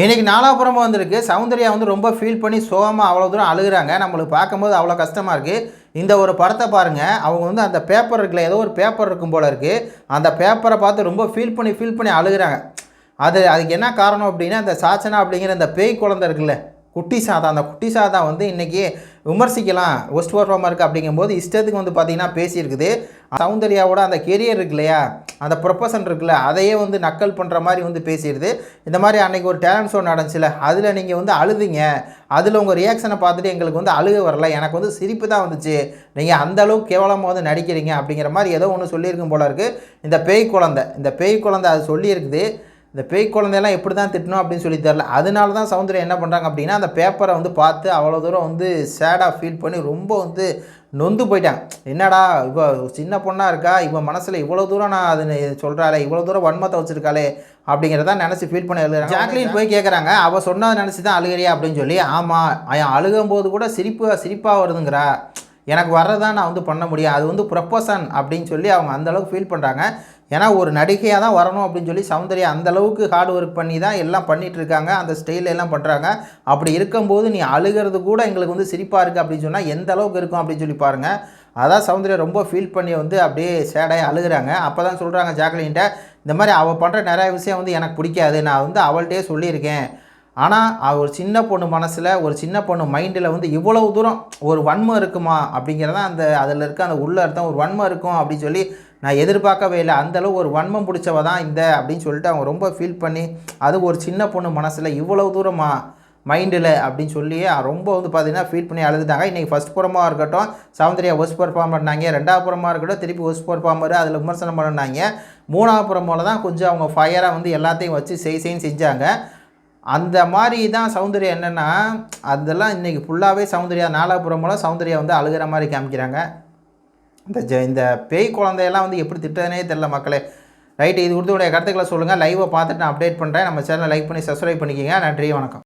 இன்றைக்கி நாலாபுரமாக வந்திருக்கு. சௌந்தர்யா வந்து ரொம்ப ஃபீல் பண்ணி சோகமாக அவ்வளோ தூரம் அழுகுறாங்க. நம்மளுக்கு பார்க்கும்போது அவ்வளோ கஷ்டமாக இருக்குது இந்த ஒரு படத்தை பாருங்கள் அவங்க வந்து அந்த பேப்பர் இருக்குல்ல ஏதோ ஒரு பேப்பர் இருக்கும் போல் இருக்குது அந்த பேப்பரை பார்த்து ரொம்ப ஃபீல் பண்ணி ஃபீல் பண்ணி அழுகுறாங்க. அது அதுக்கு என்ன காரணம் அப்படின்னா அந்த சாச்சனா அப்படிங்கிற அந்த பேய் குழந்தை இருக்குல்ல குட்டி சாதா அந்த குட்டி சாதா வந்து இன்றைக்கி விமர்சிக்கலாம். ஒஸ்ட் பர்ஃபார்மர் இருக்குது அப்படிங்கும்போது இஷ்டத்துக்கு வந்து பார்த்திங்கன்னா பேசியிருக்குது. சௌந்தர்யாவோட அந்த கெரியர் இருக்கு இல்லையா? அந்த ப்ரொஃபஷன் இருக்குல்ல அதையே வந்து நக்கல் பண்ணுற மாதிரி வந்து பேசிடுது. இந்த மாதிரி அன்றைக்கி ஒரு டேலண்ட் ஷோ நடந்துச்சுல அதில் நீங்கள் வந்து அழுதுங்க. அதில் உங்கள் ரியாக்ஷனை பார்த்துட்டு எங்களுக்கு வந்து அழுக வரல. எனக்கு வந்து சிரிப்பு தான் வந்துச்சு. நீங்கள் அந்த அளவுக்கு கேவலமாக வந்து நடிக்கிறீங்க அப்படிங்கிற மாதிரி ஏதோ ஒன்று சொல்லியிருக்கும் போல இருக்குது இந்த பேய் குழந்தை இந்த பேய் குழந்தை அது சொல்லியிருக்குது. இந்த பேய் குழந்தையெல்லாம் எப்படி தான் திட்டணும் அப்படின்னு சொல்லி தெரில. அதனால தான் சௌந்தர்யா என்ன பண்ணுறாங்க அப்படின்னா அந்த பேப்பரை வந்து பார்த்து அவ்வளோ தூரம் வந்து சேடாக ஃபீல் பண்ணி ரொம்ப வந்து நொந்து போயிட்டாங்க. என்னடா இவ சின்ன பொண்ணாக இருக்கா? இவன் மனசில் இவ்வளோ தூரம் நான் அது சொல்கிறாளே இவ்வளோ தூரம் வன்மத்தை வச்சுருக்காளே அப்படிங்கிறத நினச்சி ஃபீல் பண்ணி எழுதுறாங்க. ஜாக்லின் போய் கேட்குறாங்க அவள் சொன்னதை நினச்சி தான் அழுகிறியா அப்படின்னு சொல்லி ஆமாம் அவன் அழுகும்போது கூட சிரிப்பு சிரிப்பாக வருதுங்கிறா. எனக்கு வர்றதான் நான் வந்து பண்ண முடியும். அது வந்து ப்ரொப்போசன் அப்படின்னு சொல்லி அவங்க அந்தளவுக்கு ஃபீல் பண்ணுறாங்க ஏன்னா ஒரு நடிகையாக தான் வரணும் அப்படின்னு சொல்லி சௌந்தர்யா அந்தளவுக்கு ஹார்ட் ஒர்க் பண்ணி தான் எல்லாம் பண்ணிகிட்ருக்காங்க அந்த ஸ்டைலில் எல்லாம் பண்ணுறாங்க அப்படி இருக்கும்போது நீ அழுகிறது கூட எங்களுக்கு வந்து சிரிப்பாக இருக்குது அப்படின்னு சொன்னால் எந்த அளவுக்கு இருக்கும் அப்படின்னு சொல்லி பாருங்கள் அதான் சௌந்தர்யா ரொம்ப ஃபீல் பண்ணி வந்து அப்படியே சேடாகி அழுகுறாங்க. அப்போ தான் சொல்கிறாங்க ஜாக்லின்ட்ட இந்த மாதிரி அவள் பண்ணுற நிறைய விஷயம் வந்து எனக்கு பிடிக்காது. நான் வந்து அவள்கிட்டே சொல்லியிருக்கேன். ஆனால் ஒரு சின்ன பொண்ணு மனசில் ஒரு சின்ன பொண்ணு மைண்டில் வந்து இவ்வளவு தூரம் ஒரு வன்மம் இருக்குமா அப்படிங்கிறத அந்த அதில் இருக்க அந்த உள்ள அர்த்தம் ஒரு வன்மம் இருக்கும் அப்படின்னு சொல்லி நான் எதிர்பார்க்கவே இல்லை. அந்தளவு ஒரு வன்மம் பிடிச்சவ தான் இந்த அப்படின்னு சொல்லிட்டு அவங்க ரொம்ப ஃபீல் பண்ணி அது ஒரு சின்ன பொண்ணு மனசில் இவ்வளவு தூரமா மைண்டில் அப்படின்னு சொல்லி ரொம்ப வந்து பார்த்தீங்கன்னா ஃபீல் பண்ணி அழுதுட்டாங்க. இன்றைக்கி ஃபஸ்ட் புறமாக இருக்கட்டும் சௌந்தர்யா ஒஸ் பர்ஃபார்ம் பண்ணாங்க ரெண்டாவது புறமாக இருக்கட்டும் திருப்பி ஒஸ் பர்ஃபார்மர் அதில் விமர்சனம் பண்ணாங்க. மூணாவது புறமோல தான் கொஞ்சம் அவங்க ஃபயராக வந்து எல்லாத்தையும் வச்சு செய் செய்ன்னு செஞ்சாங்க. அந்த மாதிரி தான் சௌந்தர்யா என்னென்னா அதெல்லாம் இன்றைக்கி ஃபுல்லாகவே சௌந்தர்யா நாலாபுரமெல்லாம் மூலம் சௌந்தர்யா வந்து அழுகிற மாதிரி காமிக்கிறாங்க. இந்த ஜ இந்த பேய் குழந்தையெல்லாம் வந்து எப்படி திட்டதுனே தெரில மக்களே. ரைட்டு இது கொடுத்து உடைய கருத்துக்களை சொல்லுங்கள் லைவை பார்த்துட்டு நான் அப்டேட் பண்ணுறேன் நம்ம சேனலை லைக் பண்ணி சப்ஸ்கிரைப் பண்ணிக்கோங்க. நன்றி வணக்கம்.